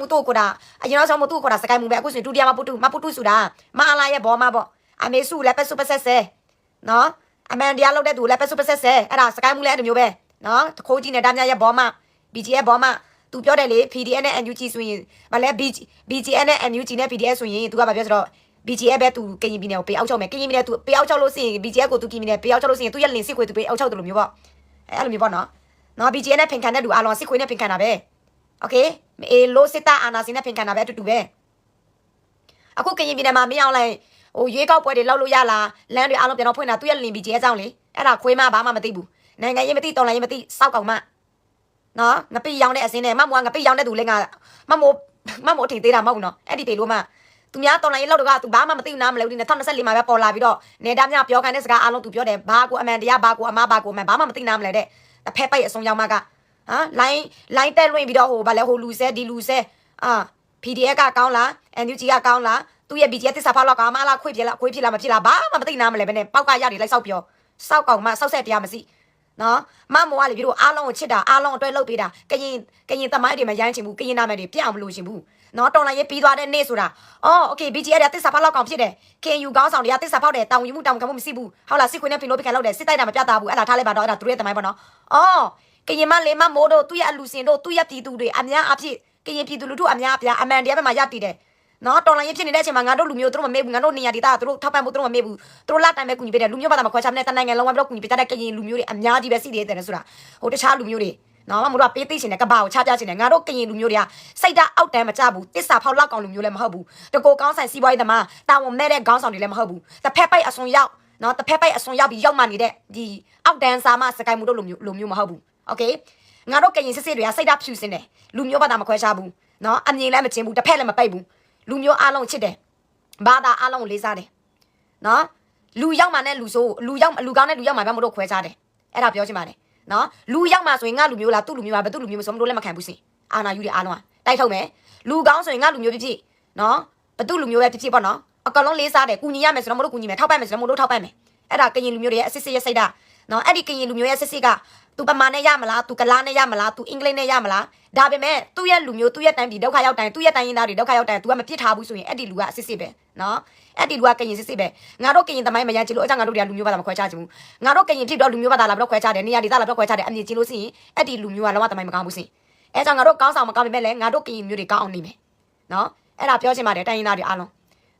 မှုတို့ကိုတာအရင်တော့ဆောင်းမှုတို့ကိုတာစကိုင်းမှုပဲအခုဆိုရင်ဒုတိယမပုတုမပုတုဆိုတာမအလာရဲ့ဘောမပေါ့အမေစုလည်းပဲစုပဆက်ဆဲနော်အမန်တရားလောက်တဲ့သူလည်းပဲစုပဆက်ဆဲအဲ့ဒါစကိုင်းမှုလည်းအဲ့လိုမျိုးပဲနော်တခိုးကြီးနဲ့တားမြရဲ့ဘောမ BGF ဘောမသူပြောတယ်လေ PDF နဲ့ NUG ဆိုရင်ဗလဲ BG BGF နဲ့ NUG နဲ့ PDF ဆိုရင်သူကဘာပြောဆိုတော့ BGF ပဲသူကရင်ပြည်နယ်ကိုပေးအောက်ချောက်မယ်ကရင်ပြည်နယ်သူပေးအောက်ချောက်လို့ရှိရင် BGF ကိုသူကရင်ပြည်နယ်ပေးအောက်ချောက်လို့ရှိရင်သူရဲ့လင်စစ်ခွေသူပေးအောက်ချောက်တယ်လို့မျိုးပေါ့အဲ့လိုမျိုးပေါ့နော်နော် BGF နဲ့ဖင်ခံတဲ့လူအလုံးစစ်ခွေနဲ့ဖင်ခံတာပဲโမအေလို့စစ်တပ်အာဏာရှင်နဲ့ဖင်ခံတာပဲအတူတူပဲအခုကရင်ပြည်နယ်မှာမင်းအောင်လှိုင်ဟိုရွေးကောက်ပွဲတွေလောက်လို့ရလားလမ်းတွေအားလုံးပြန်တော့ဖွင့်တာသူရဲ့လင်ပီကျဲကြောင်းလေအဲ့ဒါခွေးမဘာမှမသိဘူးနိုင်ငံရေးမသိတော်လိုင်းရေးမသိစောက်ကောင်မနော်ငပိရောင်းတဲ့အစင်းနဲ့မမွားငပိရောင်းတဲ့သူလည်းငါမမိုးမမိုးထင်သေးတာမဟုတ်နော်အဲ့ဒီတေလို့မှသူများတော်လိုင်းရေးလောက်တော့ကသူဘာမှမသိဘူးနားမလဲဘူးဒီ2024မှာပဲပေါ်လာပြီးတော့နေတာမြပြောခံတဲ့စကားအားလုံးသူပြောတယ်ဘာကိုအမှန်တရားဘာကိုအမှားဘာကိုအမှန်ဘာမှမသိနားမလဲတဲ့တစ်ဖက်ပိုက်အစုံရောက်မှက ဟမ်လိုင်းလိုင်းတက်လွင့်ပြီးတော့ဟိုဗာလဲဟိုလူဆဲဒီလူဆဲအာ PDF ကကောင်းလား NUG ကကောင်းလားသူ့ရဲ့ BGF တစ္ဆာဖောက်လောက်ကောင်မလားခွေဖြစ်လားခွေဖြစ်လားမဖြစ်လားဘာမှမသိနားမလဲဘဲနဲ့ပောက်ကရတွေလိုက်ဆောက်ပြောစောက်ကောင်မစောက်ဆက်တရားမရှိနော်မမောကလေပြီးတော့အားလုံးကိုချစ်တာအားလုံးအတွက်လှုပ်ပေးတာကရင်ကရင်သမိုင်းတွေမရိုင်းချင်ဘူးကရင်နာမည်တွေပြအောင်မလို့ရှင်ဘူးနော်တော်လိုင်းရေးပြီးသွားတဲ့နေ့ဆိုတာအော်โอเค BGF ကတစ္ဆာဖောက်လောက်ကောင်ဖြစ်တယ် KU ကောင်းဆောင်တွေကတစ္ဆာဖောက်တယ်တောင်ယူမှုတောင်ကမှုမရှိဘူးဟုတ်လားစစ်ခွေးနဲ့ဖင်လို့ဖင်လောက်တယ်စစ်တိုက်တာမပြတာဘူးအဲ့ဒါထားလိုက်ပါတော့အဲ့ဒါသူတို့ရဲ့သမိုင်းပေါ့နော်အော် ကရင်မလေးမမိုးတို့သူ့ရဲ့အလူစင်တို့သူ့ရဲ့ပြည်သူတွေအများအပြည့်ကရင်ပြည်သူလူထုအများအပြားအမှန်တရားပဲမှာရတည်တယ်နော်တော်လိုင်းရေးဖြစ်နေတဲ့အချိန်မှာငါတို့လူမျိုးတို့မမေ့ဘူးငါတို့နေရာဒေသကတို့ထောက်ပံ့ဖို့တို့မမေ့ဘူးတို့လက်တိုင်ပဲကူညီပေးတယ်လူမျိုးဘာသာမခွဲခြားမနဲ့တနိုင်ငံလုံးဝပြီးတော့ကူညီပေးကြတဲ့ကရင်လူမျိုးတွေအများကြီးပဲစီးတယ်တဲ့ဆိုတာဟိုတခြားလူမျိုးတွေနော်မမို့တော့ပေးသိရှင်တဲ့ကဘာကိုချပြရှင်တယ်ငါတို့ကရင်လူမျိုးတွေကစိတ်ဓာတ်အောက်တန်းမကြဘူးတစ္ဆာဖောက်လောက်ကောင်လူမျိုးလည်းမဟုတ်ဘူးတကိုကောင်းဆိုင်စီးပွားရေးသမားတာဝန်မဲ့တဲ့ခေါင်းဆောင်တွေလည်းမဟုတ်ဘူးတစ်ဖက်ပိုက်အစွန်ရောက်နော်တစ်ဖက်ပိုက်အစွန်ရောက်ပြီးရောက်မှနေတဲ့ဒီအောက်တန်းစာမစကိုင်းမှုတို့လူမျိုးလူမျိုးမဟုတ်ဘူး โอเคငါတို့ကရင်စစ်စစ်တွေကစိတ်ဓာတ်ဖြူစင်တယ်လူမျိုးဘာသာမခွဲခြားဘူးနော်အမြင်လည်းမချင်းဘူးတစ်ဖက်လည်းမပိတ်ဘူးလူမျိုးအားလုံးချစ်တယ်ဘာသာအားလုံးကိုလေးစားတယ်နော်လူရောက်မှနဲ့လူဆိုးလူရောက်လူကောင်းတဲ့လူရောက်မှပဲမတို့ခွဲခြားတယ်အဲ့ဒါပြောချင်ပါတယ်နော်လူရောက်မှဆိုရင်ငါလူမျိုးလားသူ့လူမျိုးလားဘယ်သူ့လူမျိုးမဆိုမတို့လည်းမခံဘူးစင်အာနာယူတွေအားလုံးကတိုက်ထုတ်မယ်လူကောင်းဆိုရင်ငါလူမျိုးဖြစ်ဖြစ်နော်ဘယ်သူ့လူမျိုးပဲဖြစ်ဖြစ်ပေါ့နော်အကောင်လုံးလေးစားတယ်ကူညီရမယ်ဆိုတော့မတို့ကူညီမယ်ထောက်ပံ့မယ်ဆိုတော့မတို့ထောက်ပံ့မယ်အဲ့ဒါကရင်လူမျိုးတွေရဲ့အစစ်စစ်ရဲ့စိတ်ဓာတ်နော်အဲ့ဒီကရင်လူမျိုးရဲ့စစ်စစ်က သူပမာနဲ့ရမလားသူကလားနဲ့ရမလားသူအင်္ဂလိပ်နဲ့ရမလားဒါပေမဲ့သူ့ရဲ့လူမျိုးသူ့ရဲ့တိုင်းပြည်ဒုက္ခရောက်တိုင်းသူ့ရဲ့တိုင်းရင်းသားတွေဒုက္ခရောက်တိုင်း तू ကမပြစ်ထားဘူးဆိုရင်အဲ့ဒီလူကအစစ်စစ်ပဲနော်အဲ့ဒီလူကကရင်စစ်စစ်ပဲငါတို့ကရင်သမိုင်းမရချင်လို့အကြောင်းငါတို့တွေကလူမျိုးဘာသာမခွဲခြားချင်ဘူးငါတို့ကရင်ဖြစ်တော့လူမျိုးဘာသာလာပြီးတော့ခွဲခြားတယ်နေရာဒေသလာပြီးတော့ခွဲခြားတယ်အမြင်ချင်းလို့ရှိရင်အဲ့ဒီလူမျိုးကလောကသမိုင်းမကောင်းဘူးစင်အဲ့ကြောင့်ငါတို့ကောင်းဆောင်မကောင်းပေမဲ့လည်းငါတို့ကရင်မျိုးတွေကောင်းအောင်နေမယ်နော်အဲ့ဒါပြောချင်ပါတယ်တိုင်းရင်းသားတွေအားလုံး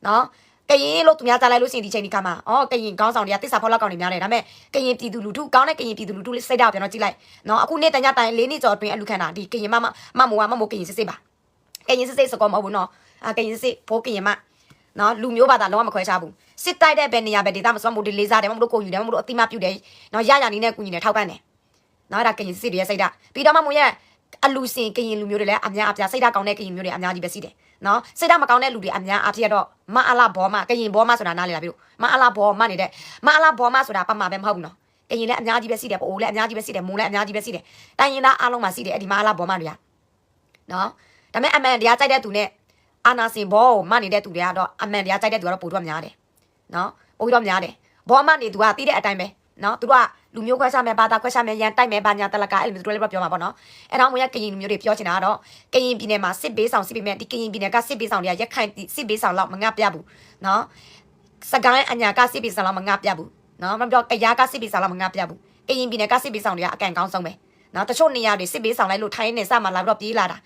နော် ကရင်လို့သူများကြားလိုက်လို့ရှိရင်ဒီချိန်ဒီကမှာဩကရင်ကောင်းဆောင်တွေကတစ္ဆာဖောက်လောက်ကောင်တွေများတယ်ဒါပေမဲ့ကရင်ပြည်သူလူထုကောင်းတဲ့ကရင်ပြည်သူလူထုလေးစိတ်ဓာတ်ပြန်တော့ကြည့်လိုက်နော်အခုနေ့တန်ကြတိုင်၄နှစ်ကျော်အတွင်းအလူခံတာဒီကရင်မမမမိုးကမမိုးကရင်စစ်စစ်ပါကရင်စစ်စစ်စကောမဟုတ်ဘူးနော်အာကရင်စစ်စစ်ဘိုးကရင်မနော်လူမျိုးဘာသာလုံးဝမခွဲခြားဘူးစစ်တိုက်တဲ့ဘယ်နေရာပဲဒေသမစွမ်းမို့ဒီလေးစားတယ်မမို့ကိုယူတယ်မမို့အတိမပြုတ်တယ်နော်ရရနီးနဲ့ကူညီတယ်ထောက်ပံ့တယ်နော်အဲ့ဒါကရင်စစ်စစ်တွေရဲ့စိတ်ဓာတ်ပြီးတော့မမို့ရဲ့အလူစင်ကရင်လူမျိုးတွေလည်းအများအပြားစိတ်ဓာတ်ကောင်းတဲ့ကရင်မျိုးတွေအများကြီးပဲရှိတယ် နော်စိတ်ဓာတ်မကောင်းတဲ့လူတွေအများအပြားတော့မအလာဘောမကရင်ဘောမဆိုတာနားလေလာပြီလို့မအလာဘောမနေတဲ့မအလာဘောမဆိုတာပတ်မှာပဲမဟုတ်ဘူးနော်ကရင်လည်းအများကြီးပဲရှိတယ်ပိုလည်းအများကြီးပဲရှိတယ်မုံလည်းအများကြီးပဲရှိတယ်တိုင်းရင်သားအားလုံးမှာရှိတယ်အဲ့ဒီမအလာဘောမတွေကနော်ဒါပေမဲ့အမှန်တရားကြိုက်တဲ့သူနဲ့အာနာစင်ဘောကိုမနေတဲ့သူတွေကတော့အမှန်တရားကြိုက်တဲ့သူကတော့ပိုတော့များတယ်နော်ပိုတော့များတယ်ဘောမနေသူကတီးတဲ့အတိုင်းပဲနော်သူတို့က လူမျိုးခွဲခြားမယ်ဘာသာခွဲခြားမယ်ရန်တိုက်မယ်ဘာညာတလကအဲ့လိုမျိုးသူတို့လည်းပြောမှာပေါ့နော်အဲ့တော့မရကရင်လူမျိုးတွေပြောချင်တာကတော့ကရင်ပြည်နယ်မှာစစ်ဘေးဆောင်စစ်ဘေးမဲ့ဒီကရင်ပြည်နယ်ကစစ်ဘေးဆောင်တွေကရက်ခိုင်စစ်ဘေးဆောင်လောက်မငတ်ပြဘူးနော်စကိုင်းအညာကစစ်ဘေးဆောင်လောက်မငတ်ပြဘူးနော်မပြောကရားကစစ်ဘေးဆောင်လောက်မငတ်ပြဘူးကရင်ပြည်နယ်ကစစ်ဘေးဆောင်တွေကအကန်ကောင်းဆုံးပဲနော်တချို့နေရာတွေစစ်ဘေးဆောင်လိုက်လို့ထိုင်းနေစမှလာပြီးတော့ပြေးလာတာ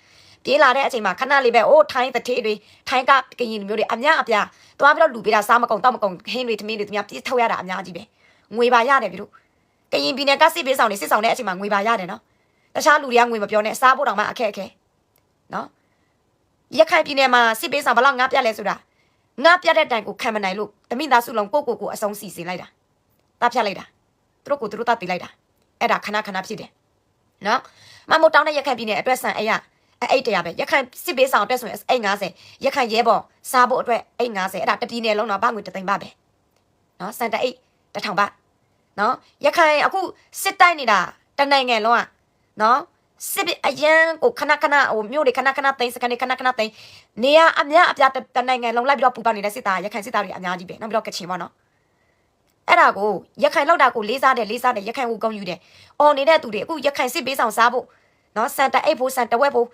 ပြေးလာတဲ့အချိန်မှာခဏလေးပဲအိုးထိုင်းတထေးတွေထိုင်းကကရင်လူမျိုးတွေအများအပြားသွားပြီးတော့လူပေးတာစားမကုန်တောက်မကုန်ဟင်းတွေထမင်းတွေသူများပြေးထုတ်ရတာအများကြီးပဲငွေပါရတယ်ပြီတို့ ကရင်ပြည်နယ်ကစစ်ပေးဆောင်နေစစ်ဆောင်တဲ့အချိန်မှာငွေပါရတယ်နော်တခြားလူတွေကငွေမပြောနဲ့စားဖို့တောင်မှအခက်အခဲနော်ရခိုင်ပြည်နယ်မှာစစ်ပေးဆောင်ဘလောက်ငါပြလဲဆိုတာငါပြတဲ့တိုင်ကိုခံမနိုင်လို့တမိသားစုလုံးကိုကိုကိုအဆုံးစီစဉ်လိုက်တာတားဖြတ်လိုက်တာသူတို့ကိုသူတို့တားတီးလိုက်တာအဲ့ဒါခဏခဏဖြစ်တယ်နော်မမို့တောင်းတဲ့ရခိုင်ပြည်နယ်အတွက်ဆန်အဲ့ရအဲ့အိတ်တရားပဲရခိုင်စစ်ပေးဆောင်အတွက်ဆိုရင်အိတ်90ရခိုင်ရဲဘော်စားဖို့အတွက်အိတ်90အဲ့ဒါတပြည်နယ်လုံးတော့ဘာငွေတသိန်းပါပဲနော်စန်တအိတ်တစ်ထောင်ပါ နော်ရခိုင်အခုစစ်တိုက်နေတာတနိုင်ငံလုံးอ่ะနော်စစ်အရန်ကိုခဏခဏဟိုမြို့တွေခဏခဏသိမ်းစကန်တွေခဏခဏသိမ်းနေရအများအပြားတနိုင်ငံလုံးလိုက်ပြီးတော့ပူပေါနေတဲ့စစ်သားရခိုင်စစ်သားတွေအများကြီးပဲနောက်ပြီးတော့ကချင်ပေါ့နော်အဲ့ဒါကိုရခိုင်လောက်တာကိုလေးစားတယ်လေးစားတယ်ရခိုင်ကိုဂုံယူတယ်အော်နေတဲ့သူတွေအခုရခိုင်စစ်ပေးဆောင်စားဖို့နော်စန်တအိတ်ဖို့စန်တဝက်ဖို့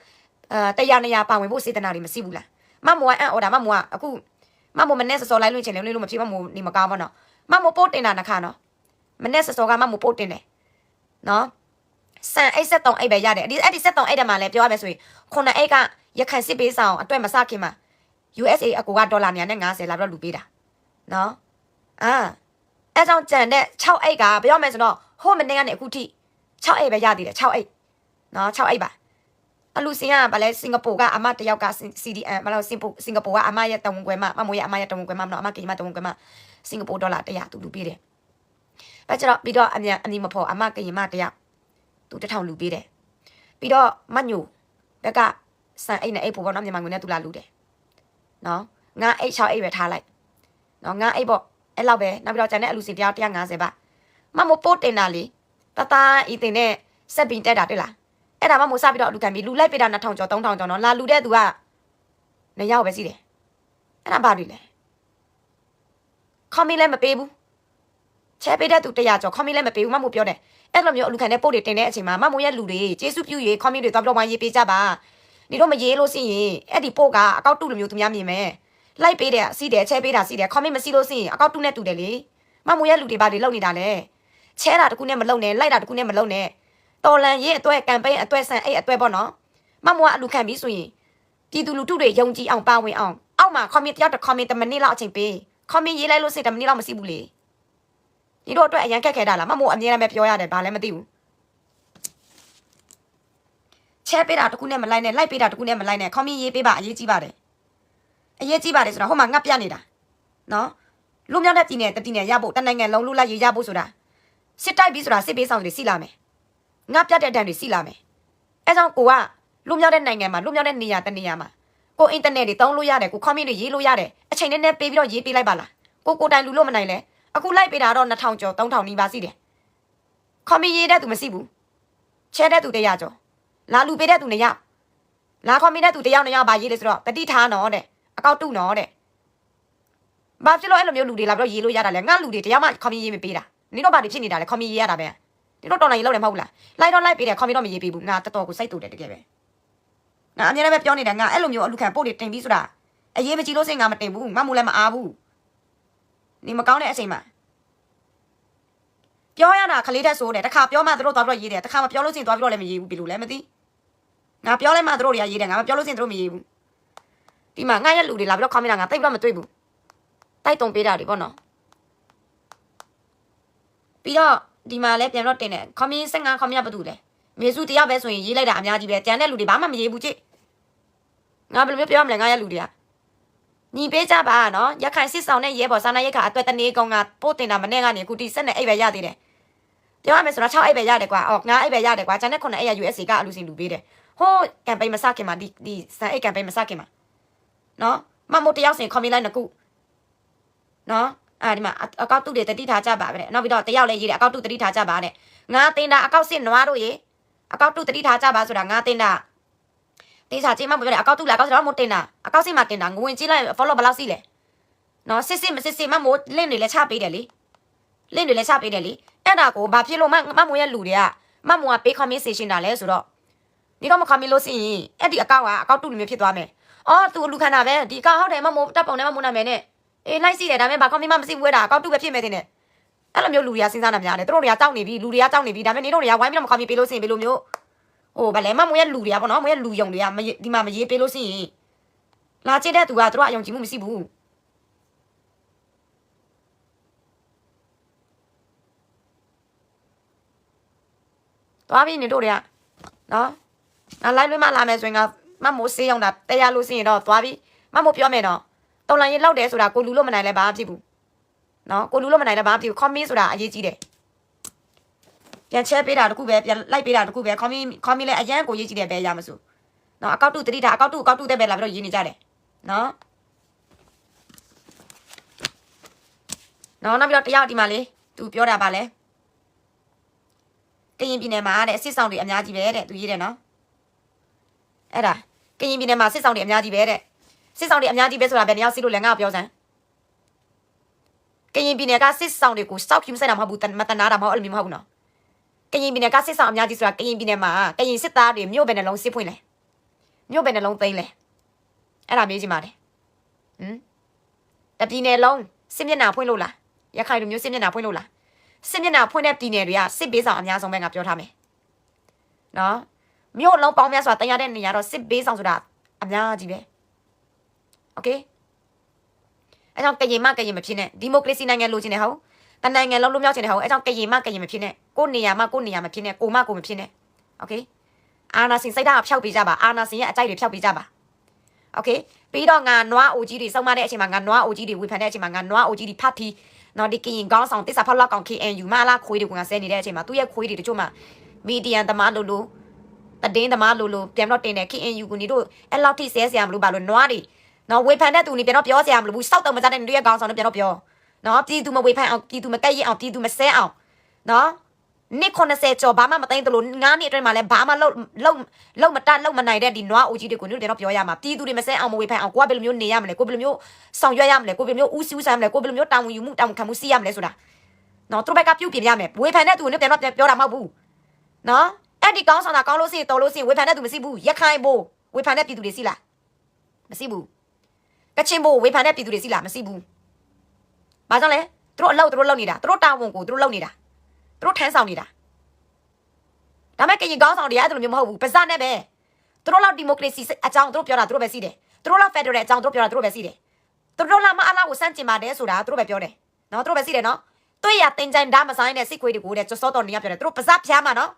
အာတရားနေရပါဝင်ဖို့စေတနာတွေမရှိဘူးလားမမိုကအန်အော်ဒါမမိုကအခုမမိုမနဲ့စောစောလိုက်လွှင့်ချင်တယ်လို့မဖြစ်မမိုနေမကောင်းပါတော့မမိုပို့တင်တာနခါနော် မနဲ့စောစောကမမိုပို့တင်တယ်နော်ဆန်အိတ်ဆက်တုံအိတ်ပဲရတယ်ဒီအဲ့ဒီဆက်တုံအိတ်တမှာလည်းပြောရမယ်ဆိုရင်ခုနအိတ်ကရခိုင်စစ်ပေးဆောင်အတွက်မစခင်မှာ USA အကူကဒေါ်လာ950လာပြီးတော့လူပေးတာနော်အာအဲကြောင့်ကြံတဲ့6အိတ်ကပြောမယ်ဆိုတော့ဟိုမနေ့ကနေအခုထိ6အိတ်ပဲရသေးတယ်6အိတ်နော်6အိတ်ပါအလူစင်ကဗလဲစင်ကာပူကအမတယောက်က CDM မလို့စင်ပူစင်ကာပူကအမရဲ့တဝန်ခွဲမှာမမိုးရဲ့အမရဲ့တဝန်ခွဲမှာမလို့အမကိမတဝန်ခွဲမှာစင်ကာပူဒေါ်လာ100သူလူပေးတယ် အဲကျတော့ပြီးတော့အမြန်အမီမဖို့အမကိမ100သူ1000လူပေးတယ်ပြီးတော့မညိုဘက်ကစံအိတ်နဲ့အိတ်ဖို့ပေါ့နော်မြန်မာငွေနဲ့သူလာလူတယ်နော်ငါအိတ်6အိတ်ပဲထားလိုက်နော်ငါအိတ်ပေါ့အဲ့လောက်ပဲနောက်ပြီးတော့ကျန်တဲ့အလူစီတရား150ပါမမိုးပို့တင်တာလေတသားဤတင်နဲ့ဆက်ပြီးတက်တာတွေ့လားအဲ့ဒါမှမို့စပြီးတော့အလူခံပြီးလူလိုက်ပေးတာ2000ကျော်3000ကျော်နော်လာလူတဲ့သူကနေရောက်ပဲစီတယ်အဲ့ဒါဘာတွေလဲခေါမီလည်းမပေးဘူး ချဲပေးတဲ့သူ100ကျော်ခေါမီလည်းမပေးဘူးမမို့ပြောတယ်အဲ့လိုမျိုးအလူခံတဲ့ပို့တွေတင်တဲ့အချိန်မှာမမို့ရဲ့လူတွေကျေးဇူးပြုရေးခေါမီတွေတော့ပြီးတော့မှရေးပေးကြပါဒီတော့မရေးလို့ရှိရင်အဲ့ဒီပို့ကအကောက်တုလိုမျိုးသူများမြင်မယ်လိုက်ပေးတယ်စီးတယ်ချဲပေးတာစီးတယ်ခေါမီမစီးလို့ရှိရင်အကောက်တုနဲ့တူတယ်လေမမို့ရဲ့လူတွေဘာတွေလုပ်နေတာလဲချဲတာတခုနဲ့မလုပ်နဲ့လိုက်တာတခုနဲ့မလုပ်နဲ့တော်လန်ရေးအတွက်ကမ်ပိန်းအတွက်ဆန်အဲ့အတွက်ပေါ့နော်မမို့ကအလူခံပြီးဆိုရင်ပြည်သူလူထုတွေယုံကြည်အောင်ပါဝင်အောင်အောက်မှာခေါမီတယောက်တစ်ခေါမီတစ်မိနစ်လောက်အချိန်ပေးခေါမီရေးလိုက်လို့စိတ်တစ်မိနစ်လောက်မရှိဘူးလေ ဒီတော့အတွက်အရန်ခက်ခဲတာလားမမို့အမြဲတမ်းပဲပြောရတယ်ဘာလည်းမသိဘူးချဲပေးတာတခုနဲ့မလိုက်နဲ့လိုက်ပေးတာတခုနဲ့မလိုက်နဲ့ခေါမီရေးပေးပါအရေးကြီးပါတယ်အရေးကြီးပါတယ်ဆိုတော့ဟိုမှာငတ်ပြနေတာနော်လူမျိုးတဲ့ပြည်နယ်တပြည်နယ်ရဖို့တနိုင်ငံလုံးလူလိုက်ရေးရဖို့ဆိုတာစစ်တိုက်ပြီးဆိုတာစစ်ပေးဆောင်တွေစီလာမယ်ငတ်ပြတဲ့တန်တွေစီလာမယ်အဲကြောင့်ကိုကလူမျိုးတဲ့နိုင်ငံမှာလူမျိုးတဲ့နေရာတနေရာမှာကိုအင်တာနက်တွေတောင်းလို့ရတယ်ကိုကွန်မြူနတီရေးလို့ရတယ်အချိန်နဲ့နဲ့ပေးပြီးတော့ရေးပေးလိုက်ပါလားကိုကိုတိုင်လူလို့မနိုင်လဲ အခုလိုက်ပေးတာတော့2000ကျော်3000နီးပါးစီတယ်ကွန်မြူရေးတဲ့သူမရှိဘူးချဲတဲ့သူတရားကျော်လာလူပေးတဲ့သူနေရလာကွန်မြူတဲ့သူတယောက်နေရပါရေးလေဆိုတော့တတိထားနော်တဲ့အကောက်တုနော်တဲ့ဘာဖြစ်လို့အဲ့လိုမျိုးလူတွေလာပြီးတော့ရေးလို့ရတာလဲငါလူတွေတရားမှကွန်မြူရေးမပေးတာနေတော့ဘာတွေဖြစ်နေတာလဲကွန်မြူရေးရတာပဲဒီတော့တော်လိုင်းရေးလောက်တယ်မဟုတ်လားလိုက်တော့လိုက်ပေးတယ်ကွန်မြူတော့မရေးပေးဘူးငါတော်တော်ကိုစိတ်တူတယ်တကယ်ပဲငါအမြဲတမ်းပဲပြောနေတာငါအဲ့လိုမျိုးအလူခံပို့တွေတင်ပြီးဆိုတာအရေးမကြီးလို့စိတ်ငါမတင်ဘူးမမူလည်းမအားဘူး နေမကောင်းတဲ့အချိန်မှာပြောရတာခလေးတက်ဆိုးတယ်တခါပြောမှသူတို့သွားပြီးတော့ရေးတယ်တခါမပြောလို့ချင်းသွားပြီးတော့လည်းမရေးဘူးဘယ်လိုလဲမသိငါပြောလဲမှသူတို့တွေကရေးတယ်ငါမပြောလို့ချင်းသူတို့မရေးဘူးဒီမှာငါရဲ့လူတွေလာပြီးတော့ comment ငါတိတ်ပြီးတော့မတွေ့ဘူးတိုက်တုံပေးတာတွေပေါ့နော်ပြီးတော့ဒီမှာလည်းပြန်တော့တင်တယ် comment 15 comment ဘာတူလဲမေစုတရားပဲဆိုရင်ရေးလိုက်တာအများကြီးပဲကြံတဲ့လူတွေဘာမှမရေးဘူးကြည့်ငါဘယ်လိုမျိုးပြောမလဲငါရဲ့လူတွေက ညီပေးကြပါနော်ရခိုင်စစ်ဆောင်နဲ့ရဲဘော်စာနာရိတ်ခါအတွက်တနေကောင်ကပို့တင်တာမနဲ့ကနေအခုတီဆက်နဲ့အိတ်ပဲရသေးတယ်ပြောရမယ်ဆိုတော့6အိတ်ပဲရတယ်ကွာအော်ငါအိတ်ပဲရတယ်ကွာကျန်တဲ့9အိတ်ရ USA ကအလူစင်လူပေးတယ်ဟိုးကမ်ပိန်းမစခင်မှာဒီဒီစံအိတ်ကမ်ပိန်းမစခင်မှာနော်မမို့တယောက်စင်ကွန်မီလိုက်နှစ်ခုနော်အာဒီမှာအကောက်တုတွေတတိထားကြပါပဲနောက်ပြီးတော့တယောက်လည်းရေးတယ်အကောက်တုတတိထားကြပါတဲ့ငါတင်တာအကောက်စစ်နွားတို့ရေအကောက်တုတတိထားကြပါဆိုတာငါတင်တာ တေးစာချင်းမပြောတယ်အကောက်တုလားအကောက်စစ်တော့မတင်တာအကောက်စစ်မှတင်တာငဝင်ကြည့်လိုက် follow ဘယ်လောက်စီးလဲနော်စစ်စစ်မစစ်စစ်မမို့လင့်တွေလည်းချပေးတယ်လေလင့်တွေလည်းချပေးတယ်လေအဲ့ဒါကိုဘာဖြစ်လို့မမမို့ရဲ့လူတွေကမမို့ကပေး conversation တာလဲဆိုတော့ဒီတော့မ comment လို့စီရင်အဲ့ဒီအကောက်ကအကောက်တုလိုမျိုးဖြစ်သွားမယ်အော်သူလူခန္ဓာပဲဒီအကောက်ဟုတ်တယ်မမို့တပ်ပုံနဲ့မမို့နာမည်နဲ့အေးလိုက်စီတယ်ဒါပေမဲ့ဘာ comment မှမစီဘူးဒါအကောက်တုပဲဖြစ်မယ်တင်တယ်အဲ့လိုမျိုးလူတွေကစဉ်းစားနေများတယ်သူတို့တွေကကြောက်နေပြီလူတွေကကြောက်နေပြီဒါပေမဲ့နေတို့တွေကဝိုင်းပြီးတော့မ comment ပေးလို့စီရင်ဘယ်လိုမျိုး ဟိုဗလဲမမွေးရဲ့လူတွေကပေါ့နော်မွေးရဲ့လူယုံတွေကမဒီမှာမရေးပေးလို့စီရင်လာချစ်တဲ့သူကသူတို့အယုံကြည်မှုမရှိဘူးသွားပြီနေတို့တွေကနော်ငါလိုက်လွှဲမလာမယ်ဆိုရင်ကမမိုးစေးအောင်တာတရားလို့စီရင်တော့သွားပြီမမိုးပြောမယ်တော့တော်လန်ရင်လောက်တယ်ဆိုတာကိုလူလို့မနိုင်လဲဘာမှဖြစ်ဘူးနော်ကိုလူလို့မနိုင်လဲဘာမှဖြစ်ဘူး comment ဆိုတာအရေးကြီးတယ် ပြန်ချဲပေးတာတခုပဲပြန်လိုက်ပေးတာတခုပဲ comment comment လည်းအရန်ကိုရေးကြည့်တယ်ပဲရမစို့နော်အကောက်တုတတိတာအကောက်တုအကောက်တုတဲ့ပဲလာပြီးတော့ရေးနေကြတယ်နော်နော်နောက်ပြီးတော့တယောက်ဒီမှာလေသူပြောတာပါလေကရင်ပြည်နယ်မှာတဲ့အစစ်ဆောင်တွေအများကြီးပဲတဲ့သူရေးတယ်နော်အဲ့ဒါကရင်ပြည်နယ်မှာစစ်ဆောင်တွေအများကြီးပဲတဲ့စစ်ဆောင်တွေအများကြီးပဲဆိုတာဘယ်နှယောက်စီလို့လဲငါ့ကိုပြောစမ်းကရင်ပြည်နယ်ကစစ်ဆောင်တွေကိုစောက်ကျူးဆက်တာမဟုတ်ဘူးမတနာတာမဟုတ်အဲ့လိုမျိုးမဟုတ်ဘူးနော် ကရင်ပြည်နယ်ကစစ်ဆောင်အများကြီးဆိုတာကရင်ပြည်နယ်မှာကရင်စစ်သားတွေမြို့ပဲနှလုံးစစ်ဖွင့်လဲ မြို့ပဲနှလုံးသိမ်းလဲအဲ့ဒါမေးကြည့်ပါလေဟမ်တပြည်နယ်လုံးစစ်မျက်နှာဖွင့်လို့လားရခိုင်လူမျိုးစစ်မျက်နှာဖွင့်လို့လားစစ်မျက်နှာဖွင့်တဲ့ပြည်နယ်တွေကစစ်ဘေးဆောင်အများဆုံးပဲငါပြောထားမယ်နော်မြို့လုံးပေါင်းများစွာတင်ရတဲ့နေရာတော့စစ်ဘေးဆောင်ဆိုတာအများကြီးပဲโอเคအဲ့ကြောင့်ကရင်မကရင်မဖြစ်နဲ့ဒီမိုကရေစီနိုင်ငံလိုချင်တယ်ဟုတ် တနိုင်ငံလုံးလုံးမြောက်ချင်တယ်ဟုတ်အဲ့ကြောင့်ကရင်မကရင်မဖြစ်နဲ့ကိုယ်နေရာမကိုယ်နေရာမဖြစ်နဲ့ကိုမကိုမဖြစ်နဲ့โอเค အာနာစင်စိတ်ဓာတ်ဖျောက်ပေးကြပါအာနာစင်ရဲ့အကြိုက်တွေဖျောက်ပေးကြပါโอเคပြီးတော့ငါနွားအိုကြီးတွေစုံမတဲ့အချိန်မှာငါနွားအိုကြီးတွေဝေဖန်တဲ့အချိန်မှာငါနွားအိုကြီးတွေဖတ်ပြီးနော်ဒီကရင်ကောင်းဆောင်တစ္ဆာဖောက်လောက်ကောင် KNU မလားခွေးတွေကငါဆဲနေတဲ့အချိန်မှာသူ့ရဲ့ခွေးတွေတချို့မှာမီဒီယန်သမားလို့လို့တည်င်းသမားလို့လို့ပြန်တော့တင်တယ် KNU ကိုနေတို့အဲ့လောက်ထိဆဲဆရာမလို့ပါလို့နွားတွေနော်ဝေဖန်တဲ့သူနေပြန်တော့ပြောဆရာမလို့ဘူးစောက်တော့မကြတဲ့သူရဲ့ကောင်းဆောင်တွေပြန်တော့ပြော နော်ပြည်သူမဝေဖန်အောင်ပြည်သူမကက်ရအောင်ပြည်သူမဆဲအောင်နော်နှစ်90ကျော်ဘာမှမသိတယ်လို့9နှစ်အတွင်းမှာလည်းဘာမှလုံးလုံးလုံးမတတ်လုံးမနိုင်တဲ့ဒီနွားအိုကြီးတွေကိုတို့ပြန်တော့ပြောရမှာပြည်သူတွေမဆဲအောင်မဝေဖန်အောင်ကိုကဘယ်လိုမျိုးနေရမလဲကိုဘယ်လိုမျိုးဆောင်ရွက်ရမလဲကိုဘယ်လိုမျိုးဦးစီးဦးဆိုင်မလဲကိုဘယ်လိုမျိုးတာဝန်ယူမှုတာဝန်ခံမှုစီးရမလဲဆိုတာနော်သူတို့ဘက်ကပြုတ်ပြင်ရမယ်ဝေဖန်တဲ့သူကိုတို့ပြန်တော့ပြောတာမဟုတ်ဘူးနော်အဲ့ဒီကောင်းဆောင်တာကောင်းလို့စီတော်လို့စီဝေဖန်တဲ့သူမရှိဘူးရခိုင်ဘို့ဝေဖန်တဲ့ပြည်သူတွေစီလားမရှိဘူးကချင်ဘို့ဝေဖန်တဲ့ပြည်သူတွေစီလားမရှိဘူး ဘာကြောင့်လဲသူတို့အလုပ်သူတို့လုပ်နေတာသူတို့တာဝန်ကိုသူတို့လုပ်နေတာသူတို့ထမ်းဆောင်နေတာဒါမဲ့ကရင်ကောင်းဆောင်တွေကအဲ့လိုမျိုးမဟုတ်ဘူးပါဇက်နဲ့ပဲသူတို့လောက်ဒီမိုကရေစီအကြောင်းသူတို့ပြောတာသူတို့ပဲစီးတယ်သူတို့လောက်ဖက်ဒရယ်အကြောင်းသူတို့ပြောတာသူတို့ပဲစီးတယ်သူတို့လောက်မအလားကိုစန့်ကျင်ပါတယ်ဆိုတာသူတို့ပဲပြောတယ်နော်သူတို့ပဲစီးတယ်နော်တွေ့ရတင်ကြိုင်ဒါမဆိုင်တဲ့စစ်ခွေးတွေကိုတဲ့စောတော်နေရပြောတယ်သူတို့ပါဇက်ဖျားမှာနော်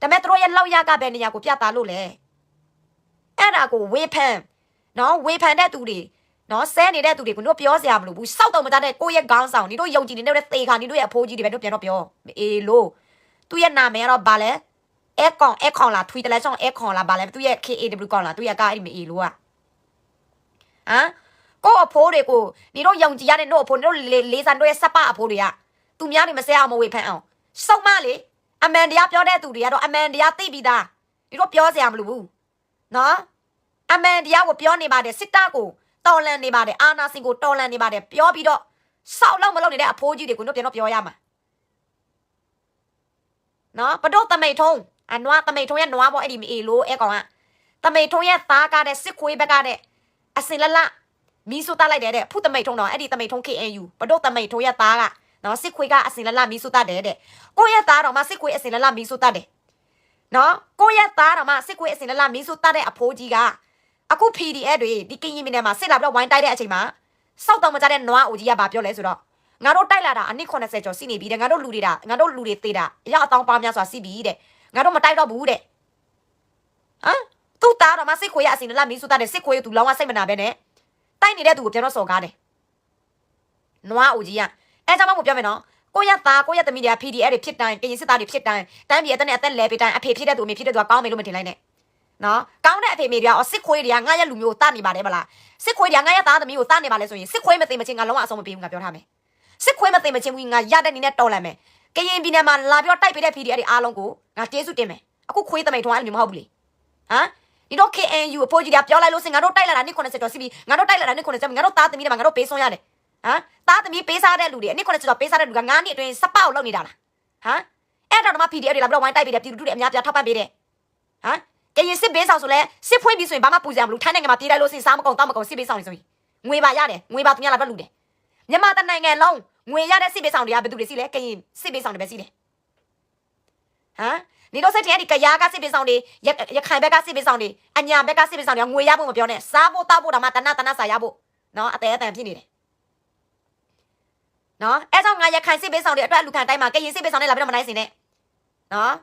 ဒါမဲ့သူတို့ရဲ့လောက်ရကပဲနေရာကိုပြတာလို့လေအဲ့ဒါကိုဝေဖန်နော်ဝေဖန်တဲ့သူတွေ နော်ဆဲနေတဲ့သူတွေကိုတို့ပြောစရာမလိုဘူးစောက်တော့မတတ်တဲ့ကိုယ့်ရဲ့ခေါင်းဆောင်နေတို့ယုံကြည်နေတဲ့သေခါနေတို့ရဲ့အဖိုးကြီးတွေပဲတို့ပြန်တော့ပြောအေးလို့သူ့ရဲ့နာမည်ကတော့ဗာလဲအဲကောင်အဲခေါင်လာထွေးတလဲချောင်းအဲခေါင်လာဗာလဲသူရဲ့ KAW ကောင်လာသူရဲ့ကားအဲ့ဒီမအေလို့อ่ะဟမ်ကိုအဖိုးတွေကိုနေတော့ယုံကြည်ရတဲ့တို့အဖိုးတို့လေးစံတို့ရဲ့စပ်ပအဖိုးတွေကသူများတွေမဆဲအောင်မဝေဖန်အောင်စုံမလေအမန်တရားပြောတဲ့သူတွေကတော့အမန်တရားသိပြီးသားဒီတော့ပြောစရာမလိုဘူးနော်အမန်တရားကိုပြောနေပါတယ်စစ်တပ်ကို တော်လန်နေပါတယ်အာနာစင်ကိုတော်လန်နေပါတယ်ပြောပြီးတော့စောက်လောက်မလုပ်နေတဲ့အဖိုးကြီးတွေကိုတို့ပြန်တော့ပြောရမှာနော်ဘတို့တမိတ်ထုံးအနွားတမိတ်ထုံးရဲ့နွားပေါ့အဲ့ဒီမအေလို့အဲကောင်ကတမိတ်ထုံးရဲ့သားကားတဲ့စစ်ခွေးဘက်ကတဲ့အစင်လလမီးဆူတက်လိုက်တယ်တဲ့ဖုတမိတ်ထုံးတော့အဲ့ဒီတမိတ်ထုံး KNU ဘတို့တမိတ်ထုံးရဲ့သားကနော်စစ်ခွေးကအစင်လလမီးဆူတက်တယ်တဲ့ကိုရဲ့သားတော်မှစစ်ခွေးအစင်လလမီးဆူတက်တယ်နော်ကိုရဲ့သားတော်မှစစ်ခွေးအစင်လလမီးဆူတက်တဲ့အဖိုးကြီးက အခု PDF တွေဒီကင်းရင်မင်းထဲမှာစစ်လာပြီးတော့ဝိုင်းတိုက်တဲ့အချိန်မှာစောက်တော်မကြတဲ့နွားအိုကြီးကဘာပြောလဲဆိုတော့ငါတို့တိုက်လာတာအနည်း80ကျော်စီနေပြီတဲ့ငါတို့လူတွေတာငါတို့လူတွေသေးတာအရာအတောင်ပါများစွာစီပြီတဲ့ငါတို့မတိုက်တော့ဘူးတဲ့ဟမ်သူ့သားတော်မစစ်ခွေရအစင်လာမီးစုသားတဲ့စစ်ခွေရသူလောင်းဝစိတ်မနာပဲနဲ့တိုက်နေတဲ့သူကိုပြန်တော့စော်ကားတယ်နွားအိုကြီးကအဲကြောင့်မှပြောမယ်နော်ကိုရသားကိုရသမီးတွေက PDF တွေဖြစ်တိုင်းကရင်စစ်သားတွေဖြစ်တိုင်းတိုင်းပြည်အသက်နဲ့အသက်လဲပေးတိုင်းအဖေဖြစ်တဲ့သူအမေဖြစ်တဲ့သူကကောင်းမယ်လို့မထင်လိုက်နဲ့ နော်ကောင်းတဲ့အဖေမေတွေကအော်စစ်ခွေတွေကငါရဲ့လူမျိုးကိုတတ်နေပါတယ်မလားစစ်ခွေတွေကငါရဲ့သားသမီးကိုတတ်နေပါလဲဆိုရင်စစ်ခွေမသိမချင်းငါလုံးဝအဆုံးမပေးဘူးငါပြောထားမယ်စစ်ခွေမသိမချင်းဘူးငါရတဲ့နေနဲ့တော်လန့်မယ်ကရင်ပြည်နယ်မှာလာပြီးတော့တိုက်ပေးတဲ့ PDF တွေအားလုံးကိုငါကျေးဇူးတင်မယ်အခုခွေးသမိန်ထွန်းအဲ့လိုမျိုးမဟုတ်ဘူးလေဟမ်ဒီတော့ KNU အဖိုးကြီးကပြောလိုက်လို့စင်ငါတို့တိုက်လာတာနှစ်90ကျော်စီပြီးငါတို့တိုက်လာတာနှစ်90ကျော်ငါတို့သားသမီးတွေမှာငါတို့ပေးဆုံးရတယ်ဟမ်သားသမီးပေးစားတဲ့လူတွေအနှစ်90ကျော်ပေးစားတဲ့လူက9နှစ်အတွင်းစပောက်လောက်နေတာလားဟမ်အဲ့တော့မှ PDF တွေလာပြီးတော့ဝိုင်းတိုက်ပေးတယ်ပြည်သူတွေအများပြထောက်ပံ့ပေးတယ်ဟမ် ကရင်စစ်ဘေးဆောင်ဆိုလဲစစ်ဖွင့်ပြီးဆိုရင်ဘာမှပူစရာမလိုထိုင်းနိုင်ငံမှာပြေးလိုက်လို့စင်စားမကုန်တောက်မကုန်စစ်ဘေးဆောင်နေဆိုရင်ငွေပါရတယ်ငွေပါသူများလာတော့လူတယ်မြန်မာတနိုင်ငံလုံးငွေရတဲ့စစ်ဘေးဆောင်တွေကဘယ်သူတွေစီလဲကရင်စစ်ဘေးဆောင်တွေပဲစီတယ်ဟမ်နေတော့ဆက်တဲ့ဒီကရားကစစ်ပေးဆောင်တွေရရခိုင်ဘက်ကစစ်ပေးဆောင်တွေအညာဘက်ကစစ်ပေးဆောင်တွေငွေရဖို့မပြောနဲ့စားဖို့တောက်ဖို့ဒါမှတနတနစာရဖို့နော်အသေးအတန်ဖြစ်နေတယ်နော်အဲကြောင့်ငါရခိုင်စစ်ပေးဆောင်တွေအတွက်လူခံတိုင်းမှာကရင်စစ်ပေးဆောင်တွေလာပြီးတော့မနိုင်စင်နဲ့နော်